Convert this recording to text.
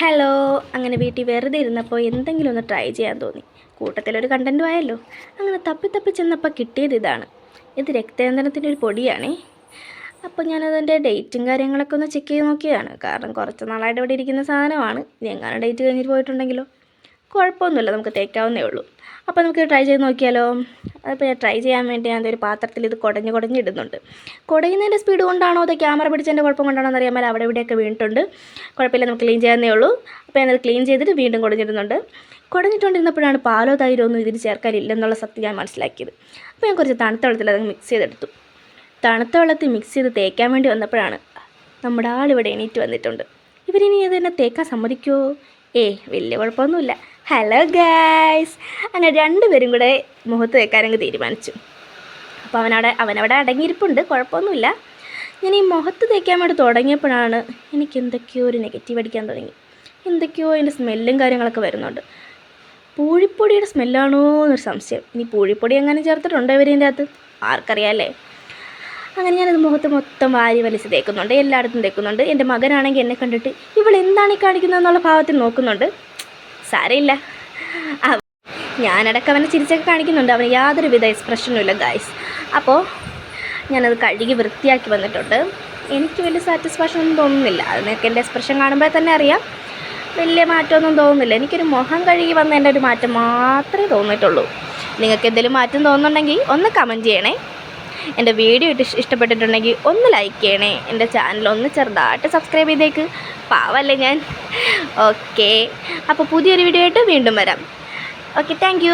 Hello. അങ്ങനെ വീട്ടിൽ വെറുതെ ഇരുന്നപ്പോൾ എന്തെങ്കിലും ഒന്ന് ട്രൈ ചെയ്യാൻ തോന്നി. കൂട്ടത്തിലൊരു കണ്ടന്റും ആയല്ലോ. അങ്ങനെ തപ്പി തപ്പി ചെന്നപ്പോൾ കിട്ടിയത് ഇതാണ്. ഇത് രക്തചന്ദനത്തിന്റെ ഒരു പൊടിയാണേ. അപ്പോൾ ഞാനതിന്റെ ഡേറ്റും കാര്യങ്ങളൊക്കെ ഒന്ന് ചെക്ക് ചെയ്ത് നോക്കിയതാണ്. കാരണം കുറച്ച് നാളായിട്ട് ഇവിടെ ഇരിക്കുന്ന സാധനമാണ്. ഇനി എങ്ങനെ ഡേറ്റ് കഴിഞ്ഞിട്ട് പോയിട്ടുണ്ടെങ്കിലോ? കുഴപ്പമൊന്നുമില്ല. നമുക്ക് തേക്കാവുന്നേ ഉള്ളൂ. അപ്പോൾ നമുക്ക് ട്രൈ ചെയ്ത് നോക്കിയാലോ? അപ്പോൾ ഞാൻ ട്രൈ ചെയ്യാൻ വേണ്ടി ഞാൻ ഒരു പാത്രത്തിൽ ഇത് കുടഞ്ഞ് കുടഞ്ഞിടുന്നുണ്ട് കുടയുന്നതിന്റെ സ്പീഡ് കൊണ്ടാണോ അതോ ക്യാമറ പിടിച്ചതിന്റെ കുഴപ്പം കൊണ്ടാണോ എന്ന് അറിയാമല്ലോ മേലെ അവിടെ ഇവിടെയൊക്കെ വീണിട്ടുണ്ട്. കുഴപ്പമില്ല നമുക്ക് ക്ലീൻ ചെയ്യാവുന്നേ ഉള്ളൂ. അപ്പോൾ ഞാനത് ക്ലീൻ ചെയ്തിട്ട് വീണ്ടും കുടഞ്ഞിടുന്നുണ്ട്. കുടഞ്ഞിട്ടുകൊണ്ടിരുന്നപ്പോഴാണ് പാലോ തൈരോ ഒന്നും ഇതിന് ചേർക്കാനില്ലെന്നുള്ള സത്യം ഞാൻ മനസ്സിലാക്കിയത്. അപ്പോൾ ഞാൻ കുറച്ച് തണുത്ത വെള്ളത്തിൽ അത് മിക്സ് ചെയ്തെടുത്തു. തണുത്ത വെള്ളത്തിൽ മിക്സ് ചെയ്ത് തേക്കാൻ വേണ്ടി വന്നപ്പോഴാണ് നമ്മുടെ ആളിവിടെ എണീറ്റ് വന്നിട്ടുണ്ട്. ഇവരിനി ഇതെന്നെ തേക്കാൻ സമ്മതിക്കുമോ ഏ വലിയ കുഴപ്പമൊന്നുമില്ല. ഹലോ ഗായ്സ് അങ്ങനെ രണ്ടുപേരും കൂടെ മുഖത്ത് വെക്കാനങ്ങ് തീരുമാനിച്ചു. അപ്പോൾ അവനവിടെ അവനവിടെ അടങ്ങിയിരിപ്പുണ്ട്. കുഴപ്പമൊന്നുമില്ല. ഞാൻ ഈ മുഖത്ത് തേക്കാൻ വേണ്ടി തുടങ്ങിയപ്പോഴാണ് എനിക്ക് എന്തൊക്കെയോ ഒരു നെഗറ്റീവ് അടിക്കാൻ തുടങ്ങി. എന്തൊക്കെയോ അതിന്റെ സ്മെല്ലും കാര്യങ്ങളൊക്കെ വരുന്നുണ്ട്. പൂഴിപ്പൊടിയുടെ സ്മെല്ലാണോ എന്നൊരു സംശയം. ഇനി പൂഴിപ്പൊടി എങ്ങനെ ചേർത്തിട്ടുണ്ടോ ഇവരിന്റെ അകത്ത്? ആർക്കറിയാമല്ലേ അങ്ങനെ ഞാനത് മുഖത്ത് മൊത്തം വാരി വലിച്ച് തേക്കുന്നുണ്ട്. എല്ലായിടത്തും തേക്കുന്നുണ്ട്. എന്റെ മകനാണെങ്കിൽ എന്നെ കണ്ടിട്ട് ഇവൾ എന്താണ് ഈ കാണിക്കുന്നത് എന്നുള്ള ഭാവത്തിൽ നോക്കുന്നുണ്ട്. സാരമില്ല ഞാനടക്കം അവനെ ചിരിച്ചൊക്കെ കാണിക്കുന്നുണ്ട്. അവന് യാതൊരുവിധ എക്സ്പ്രഷനും ഇല്ല ഗായ്സ് അപ്പോൾ ഞാനത് കഴുകി വൃത്തിയാക്കി വന്നിട്ടുണ്ട്. എനിക്ക് വലിയ സാറ്റിസ്ഫാക്ഷൻ ഒന്നും തോന്നുന്നില്ല. അതിനൊക്കെ എന്റെ എക്സ്പ്രഷൻ കാണുമ്പോൾ തന്നെ അറിയാം. വലിയ മാറ്റമൊന്നും തോന്നുന്നില്ല. എനിക്കൊരു മുഖം കഴുകി വന്നതിന്റെ ഒരു മാറ്റം മാത്രമേ തോന്നിയിട്ടുള്ളൂ. നിങ്ങൾക്ക് എന്തെങ്കിലും മാറ്റം തോന്നുന്നുണ്ടെങ്കിൽ ഒന്ന് കമന്റ് ചെയ്യണേ. എന്റെ വീഡിയോ ഇട്ട് ഇഷ്ടപ്പെട്ടിട്ടുണ്ടെങ്കിൽ ഒന്ന് ലൈക്ക് ചെയ്യണേ. എന്റെ ചാനൽ ഒന്ന് ചെറുതായിട്ട് സബ്സ്ക്രൈബ് ചെയ്തേക്ക്. പാവല്ലേ ഞാൻ? ഓക്കെ അപ്പോൾ പുതിയൊരു വീഡിയോ ആയിട്ട് വീണ്ടും വരാം. Okay thank